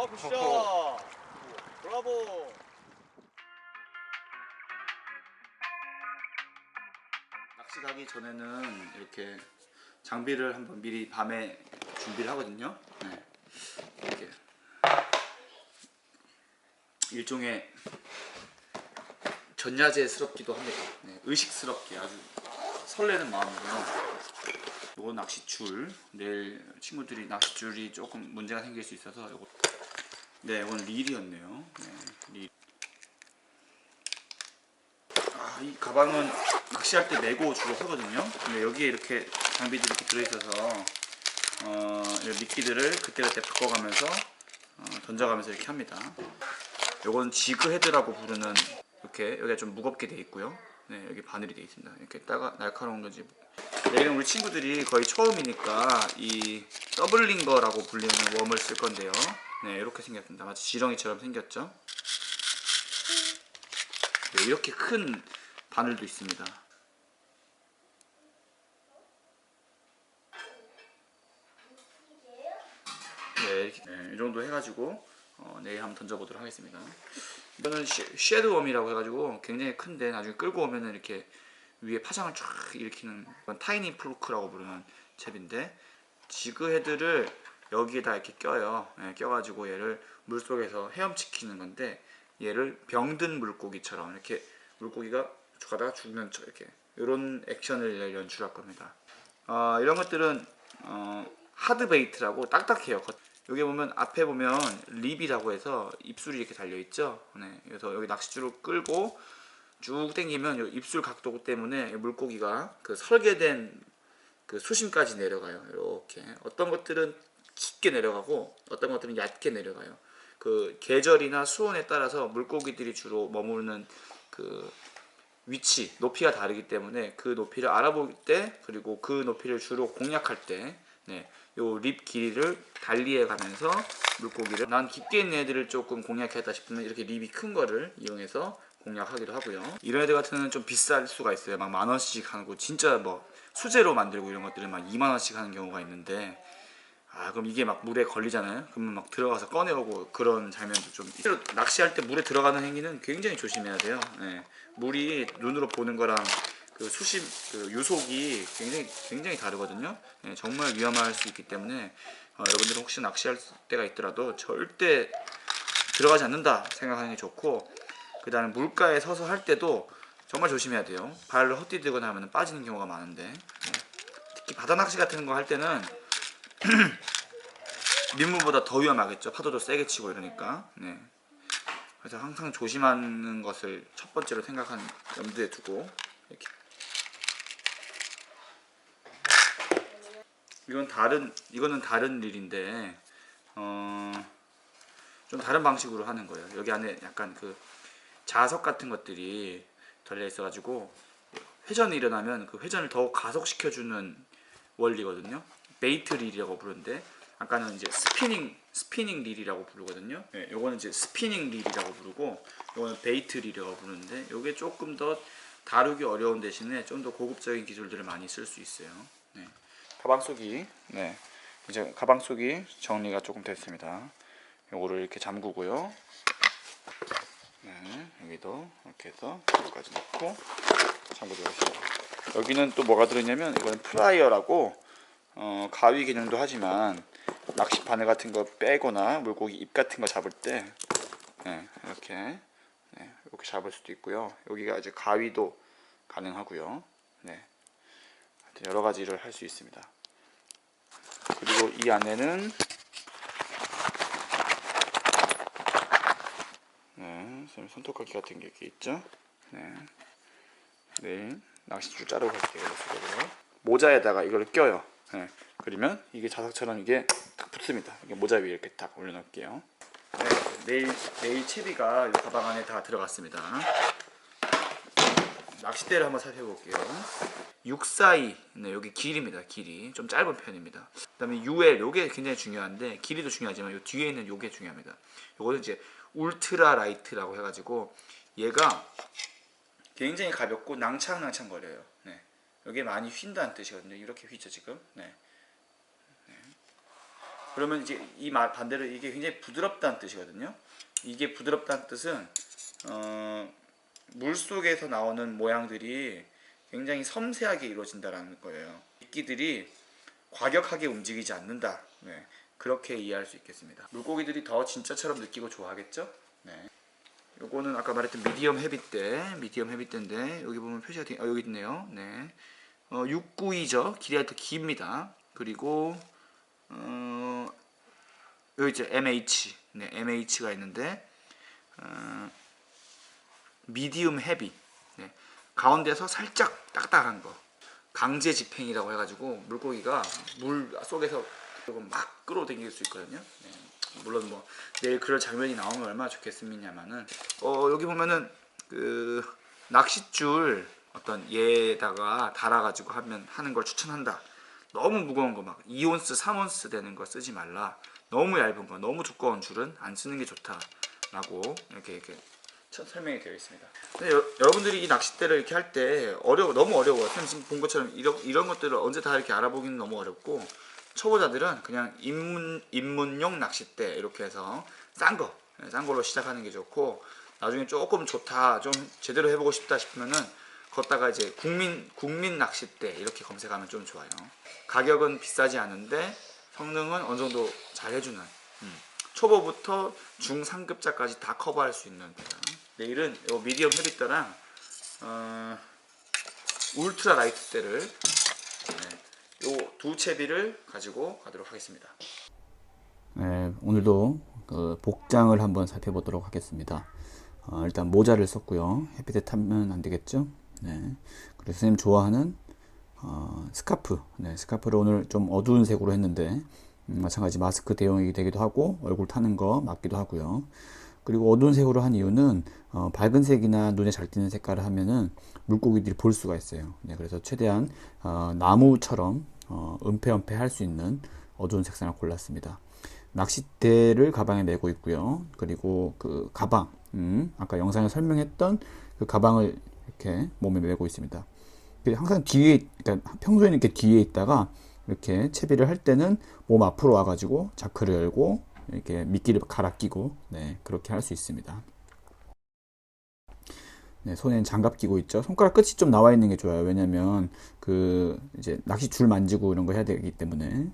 아 굿샷 브라보 낚시 가기 전에는 이렇게 장비를 한번 미리 밤에 준비를 하거든요. 네. 이렇게 일종의 전야제스럽기도 합니다. 네. 의식스럽게 아주 설레는 마음으로 요거 낚싯줄 내일 친구들이 낚싯줄이 조금 문제가 생길 수 있어서 요거 네 이건 릴이었네요. 네, 릴. 아, 이 가방은 낚시할 때 메고 주로 하거든요. 근데 여기에 이렇게 장비들이 이렇게 들어있어서 어, 이 미끼들을 그때그때 바꿔가면서 어, 던져가면서 이렇게 합니다. 요건 지그 헤드라고 부르는 이렇게 여기가 좀 무겁게 돼 있고요. 네, 여기 바늘이 돼 있습니다. 이렇게 따가 날카로운 건지. 내일은 우리 친구들이 거의 처음이니까 이 더블링 거라고 불리는 웜을 쓸 건데요. 네, 이렇게 생겼습니다. 마치 지렁이처럼 생겼죠. 네, 이렇게 큰 바늘도 있습니다. 네, 이렇게 네, 이 정도 해가지고 어, 내일 한번 던져보도록 하겠습니다. 이거는 쉐- 쉐드웜이라고 해가지고 굉장히 큰데 나중에 끌고 오면은 이렇게 위에 파장을 쫙 일으키는 타이니 플루크라고 부르는 챕인데 지그 헤드를 여기에다 이렇게 껴요. 네, 껴가지고 얘를 물 속에서 헤엄치키는 건데 얘를 병든 물고기처럼 이렇게 물고기가 가다가 죽는 척 이렇게 이런 액션을 연출할 겁니다. 어, 이런 것들은 어, 하드 베이트라고 딱딱해요. 겉- 여기 보면 앞에 보면 립이라고 해서 입술이 이렇게 달려 있죠. 네, 그래서 여기 낚싯줄을 끌고 쭉 당기면 요 입술 각도 때문에 물고기가 그 설계된 그 수심까지 내려가요. 이렇게 어떤 것들은 깊게 내려가고 어떤 것들은 얕게 내려가요. 그 계절이나 수온에 따라서 물고기들이 주로 머무르는 그 위치, 높이가 다르기 때문에 그 높이를 알아볼 때 그리고 그 높이를 주로 공략할 때 네, 요립 길이를 달리해 가면서 물고기를 난 깊게 있는 애들을 조금 공략했다 싶으면 이렇게 립이 큰 거를 이용해서 공략하기도 하고요. 이런 애들 같은 경우는 좀 비쌀 수가 있어요. 막 만 원씩 하고 진짜 뭐 수제로 만들고 이런 것들은 막 2만 원씩 하는 경우가 있는데 아 그럼 이게 막 물에 걸리잖아요. 그러면 막 들어가서 꺼내오고 그런 장면도 좀 실제로 낚시할 때 물에 들어가는 행위는 굉장히 조심해야 돼요. 예. 물이 눈으로 보는 거랑 그 수심 그 유속이 굉장히 굉장히 다르거든요. 예, 정말 위험할 수 있기 때문에 어, 여러분들 혹시 낚시할 때가 있더라도 절대 들어가지 않는다 생각하는 게 좋고 그 다음에 물가에 서서 할 때도 정말 조심해야 돼요. 발을 헛디디거나 하면 빠지는 경우가 많은데 예. 특히 바다 낚시 같은 거 할 때는 민물보다 더 위험하겠죠. 파도도 세게 치고 이러니까. 네. 그래서 항상 조심하는 것을 첫 번째로 생각한 염두에 두고 이렇게. 이건 다른 이거는 다른 일인데 어, 좀 다른 방식으로 하는 거예요. 여기 안에 약간 그 자석 같은 것들이 달려 있어 가지고 회전이 일어나면 그 회전을 더 가속시켜 주는 원리거든요. 베이트 릴이라고 부르는데 아까는 이제 스피닝 스피닝 릴이라고 부르거든요. 네, 요거는 이제 스피닝 릴이라고 부르고 요거는 베이트 릴이라고 부르는데 요게 조금 더 다루기 어려운 대신에 좀 더 고급적인 기술들을 많이 쓸 수 있어요. 네. 가방 속이 네 이제 가방 속이 정리가 조금 됐습니다. 요거를 이렇게 잠그고요. 네 여기도 이렇게 해서 여기까지 넣고 잠그도록 하겠습니다. 여기는 또 뭐가 들어있냐면 이거는 프라이어라고 어, 가위 기능도 하지만 낚시 바늘 같은 거 빼거나 물고기 입 같은 거 잡을 때 네, 이렇게 네, 이렇게 잡을 수도 있고요. 여기가 이제 가위도 가능하고요. 네, 여러 가지를 할 수 있습니다. 그리고 이 안에는 네, 손톱깎이 같은 게 이렇게 있죠. 네, 네, 낚싯줄 자르고 갈게요. 모자에다가 이걸 껴요. 네, 그러면 이게 자석처럼 이게 딱 붙습니다. 이게 모자 위에 이렇게 딱 올려놓을게요. 네, 내일 내일 채비가 이 가방 안에 다 들어갔습니다. 낚싯대를 한번 살펴볼게요. 642, 네, 여기 길입니다. 길이 좀 짧은 편입니다. 그 다음에 UL, 요게 굉장히 중요한데 길이도 중요하지만 요 뒤에 있는 요게 중요합니다. 요거는 이제 울트라 라이트라고 해가지고 얘가 굉장히 가볍고 낭창낭창 거려요. 네. 여기 많이 휜다는 뜻이거든요. 이렇게 휘죠 지금. 네. 네. 그러면 이제 이 말 반대로 이게 굉장히 부드럽다는 뜻이거든요. 이게 부드럽다는 뜻은 어, 물 속에서 나오는 모양들이 굉장히 섬세하게 이루어진다라는 거예요. 이끼들이 과격하게 움직이지 않는다. 네, 그렇게 이해할 수 있겠습니다. 물고기들이 더 진짜처럼 느끼고 좋아하겠죠? 네. 요거는 아까 말했던 미디엄 헤비대, 미디엄 헤비대인데 여기 보면 표시가 되, 어, 여기 있네요. 네. 어, 692죠. 길이가 더 깁니다. 그리고 어, 여기 이제 MH, 네, MH가 있는데 어, 미디움 헤비, 네, 가운데서 살짝 딱딱한 거, 강제 집행이라고 해가지고 물고기가 물 속에서 조금 막 끌어당길 수 있거든요. 네, 물론 뭐 내일 그럴 장면이 나오면 얼마나 좋겠습니다만은 어, 여기 보면은 그 낚싯줄 어떤 얘에다가 달아가지고 하면 하는 걸 추천한다. 너무 무거운 거 막 2온스, 3온스 되는 거 쓰지 말라. 너무 얇은 거, 너무 두꺼운 줄은 안 쓰는 게 좋다 라고 이렇게 이렇게 첫 설명이 되어 있습니다. 근데 여, 여러분들이 이 낚싯대를 이렇게 할 때 어려워 너무 어려워요. 지금 본 것처럼 이런 이런 것들을 언제 다 이렇게 알아보기는 너무 어렵고 초보자들은 그냥 입문 입문용 낚싯대 이렇게 해서 싼 거, 네, 싼 걸로 시작하는 게 좋고 나중에 조금 좋다, 좀 제대로 해보고 싶다 싶으면은 걷다가 이제 국민 국민 낚싯대 이렇게 검색하면 좀 좋아요. 가격은 비싸지 않은데 성능은 어느 정도 잘 해주는 음. 초보부터 중상급자까지 다 커버할 수 있는 데다. 내일은 요 미디엄 헤비대랑 어, 울트라 라이트 네, 요 두 채비를 가지고 가도록 하겠습니다. 네, 오늘도 그 복장을 한번 살펴보도록 하겠습니다. 어, 일단 모자를 썼고요. 햇빛에 타면 안 되겠죠? 네. 그리고 선생님 좋아하는 어, 스카프. 네, 스카프를 오늘 좀 어두운 색으로 했는데 음, 마찬가지 마스크 대용이 되기도 하고 얼굴 타는 거 맞기도 하고요. 그리고 어두운 색으로 한 이유는 어, 밝은 색이나 눈에 잘 띄는 색깔을 하면은 물고기들이 볼 수가 있어요. 네, 그래서 최대한 어, 나무처럼 어, 은폐은폐 할 수 있는 어두운 색상을 골랐습니다. 낚싯대를 가방에 메고 있고요. 그리고 그 가방, 음, 아까 영상에 설명했던 그 가방을 이렇게 몸에 메고 있습니다. 그 항상 뒤에, 그러니까 평소에는 이렇게 뒤에 있다가 이렇게 채비를 할 때는 몸 앞으로 와가지고 자크를 열고 이렇게 미끼를 갈아 끼고 네, 그렇게 할 수 있습니다. 네, 손에는 장갑 끼고 있죠. 손가락 끝이 좀 나와 있는 게 좋아요. 왜냐면 그 이제 낚시 줄 만지고 이런 거 해야 되기 때문에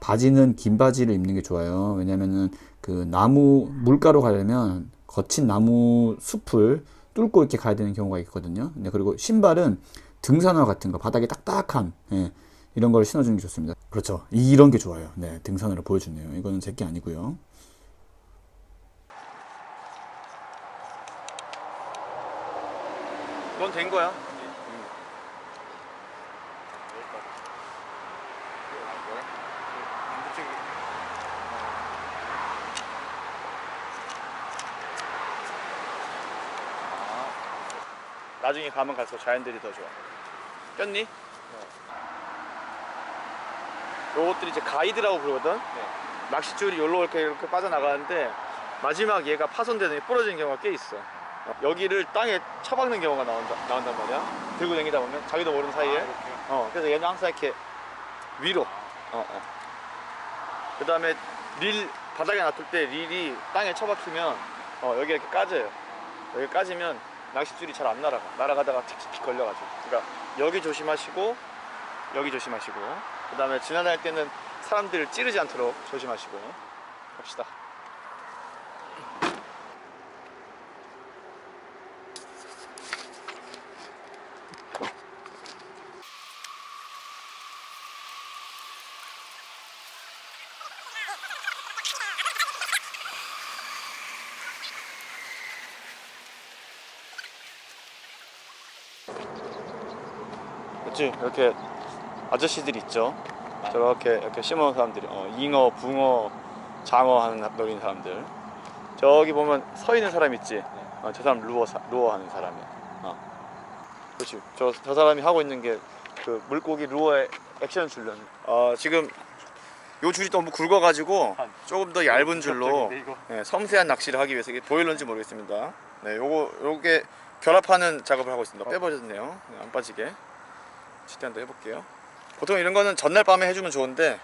바지는 긴 바지를 입는 게 좋아요. 왜냐면은 그 나무 물가로 가려면 거친 나무 숲을 뚫고 이렇게 가야 되는 경우가 있거든요. 네, 그리고 신발은 등산화 같은 거 바닥에 딱딱한 예, 이런 걸 신어주는 게 좋습니다. 그렇죠. 이런 게 좋아요. 네, 등산화를 보여주네요. 이거는 제 게 아니고요. 넌 된 거야. 나중에 가면 갈수록 자연들이 더 좋아. 꼈니? 요것들이 이제 가이드라고 부르거든. 낚싯줄이 여기로 이렇게 이렇게 빠져나가는데 마지막 얘가 파손되더니 부러지는 경우가 꽤 있어. 어, 여기를 땅에 쳐박는 경우가 나온다, 나온단 말이야. 들고 다니다 보면 자기도 모르는 사이에. 어, 그래서 얘는 항상 이렇게 위로. 어, 어. 그 다음에 릴 바닥에 놔둘 때 릴이 땅에 쳐박히면 어, 여기 이렇게 까져요. 여기 까지면 낚싯줄이 잘 안 날아가. 날아가다가 틱틱 걸려가지고. 그러니까 여기 조심하시고 여기 조심하시고 그 다음에 지나다닐 때는 사람들을 찌르지 않도록 조심하시고 갑시다. 이렇게 아저씨들 있죠? 저렇게 이렇게 심어놓은 사람들이 어, 잉어, 붕어, 장어 하는 노린 사람들. 저기 보면 서 있는 사람 있지? 어, 저 사람 루어, 사, 루어 하는 사람이야 어. 그렇지. 저, 저 사람이 하고 있는 게 그 물고기 루어의 액션 줄련 어, 지금 요 줄이 너무 굵어가지고 조금 더 얇은 줄로 네, 섬세한 낚시를 하기 위해서 이게 보일런지 모르겠습니다. 네, 요거 요게 결합하는 작업을 하고 있습니다. 빼버렸네요. 네, 안 빠지게. 최대한 더 해볼게요 보통 이런 거는 전날 밤에 해주면 좋은데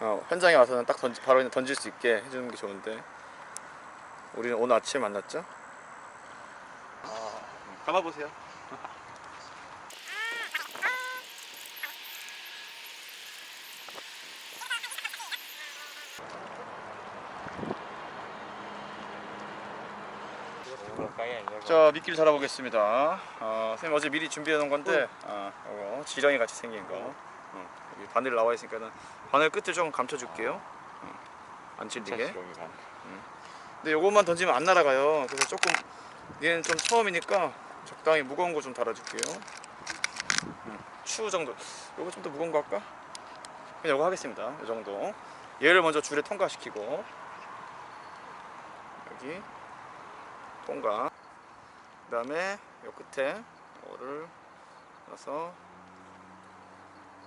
어, 현장에 와서는 딱 던지, 바로 던질 수 있게 해주는 게 좋은데 우리는 오늘 아침에 만났죠? 감아보세요. 자 미끼를 달아보겠습니다. 어, 선생님 어제 미리 준비해 놓은 건데 어, 이거 지렁이 같이 생긴 거 어, 여기 바늘 나와 있으니까 는 바늘 끝을 좀 감춰줄게요. 어, 안 찔리게. 근데 요것만 던지면 안 날아가요. 그래서 조금 얘는 좀 처음이니까 적당히 무거운 거 좀 달아줄게요. 음, 추 정도. 요거 좀 더 무거운 거 할까? 그냥 요거 하겠습니다. 요 정도. 얘를 먼저 줄에 통과시키고 여기 통과. 그다음에 요 끝에 요거를 넣어서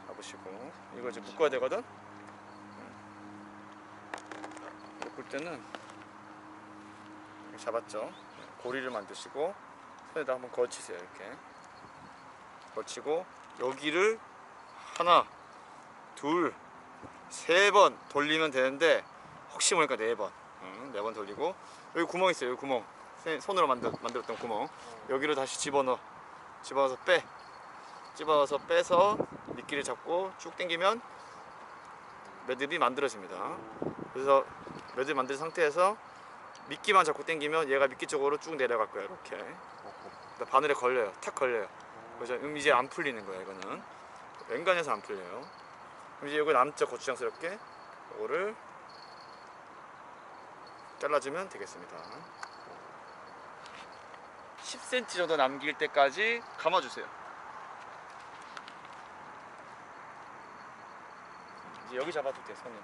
잡으시고 이거 이제 묶어야 되거든. 음. 묶을 때는 잡았죠. 고리를 만드시고 손에다 한번 걸치세요. 이렇게 걸치고 여기를 하나, 둘, 세 번 돌리면 되는데 혹시 모르니까 네 번, 응, 네번 돌리고 여기 구멍 있어요. 여기 구멍. 손으로 만들, 만들었던 구멍. 여기를 다시 집어넣어. 집어넣어서 빼. 집어넣어서 빼서 미끼를 잡고 쭉 당기면 매듭이 만들어집니다. 그래서 매듭 만든 상태에서 미끼만 잡고 당기면 얘가 미끼 쪽으로 쭉 내려갈 거예요. 이렇게. 그러니까 바늘에 걸려요. 탁 걸려요. 그래서 음, 이제 안 풀리는 거예요. 이거는 웬간해서 안 풀려요. 그럼 이제 이거 남죠. 고추장스럽게 이거를 잘라주면 되겠습니다. 10cm 정도 남길 때까지 감아주세요. 이제 여기 잡아도 돼 손을.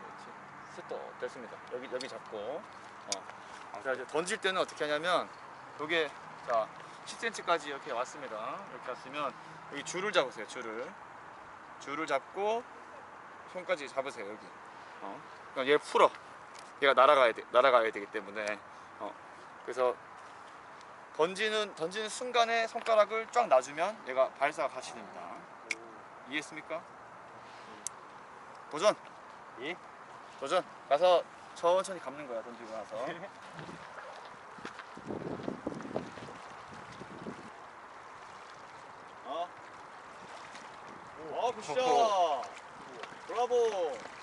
그렇지. 스톱 됐습니다. 여기 여기 잡고. 어. 자 이제 던질 때는 어떻게 하냐면 요게 자 10cm까지 이렇게 왔습니다. 이렇게 왔으면 여기 줄을 잡으세요. 줄을 줄을 잡고 손까지 잡으세요. 여기. 어. 그럼 얘 풀어. 얘가 날아가야 돼. 날아가야 되기 때문에. 어. 그래서 던지는 던지는 순간에 손가락을 쫙 놔주면 얘가 발사가 같이 됩니다. 이해했습니까? 도전. 예? 도전. 가서 천천히 감는 거야 던지고 나서. 어. 어, 굿샷. 브라보.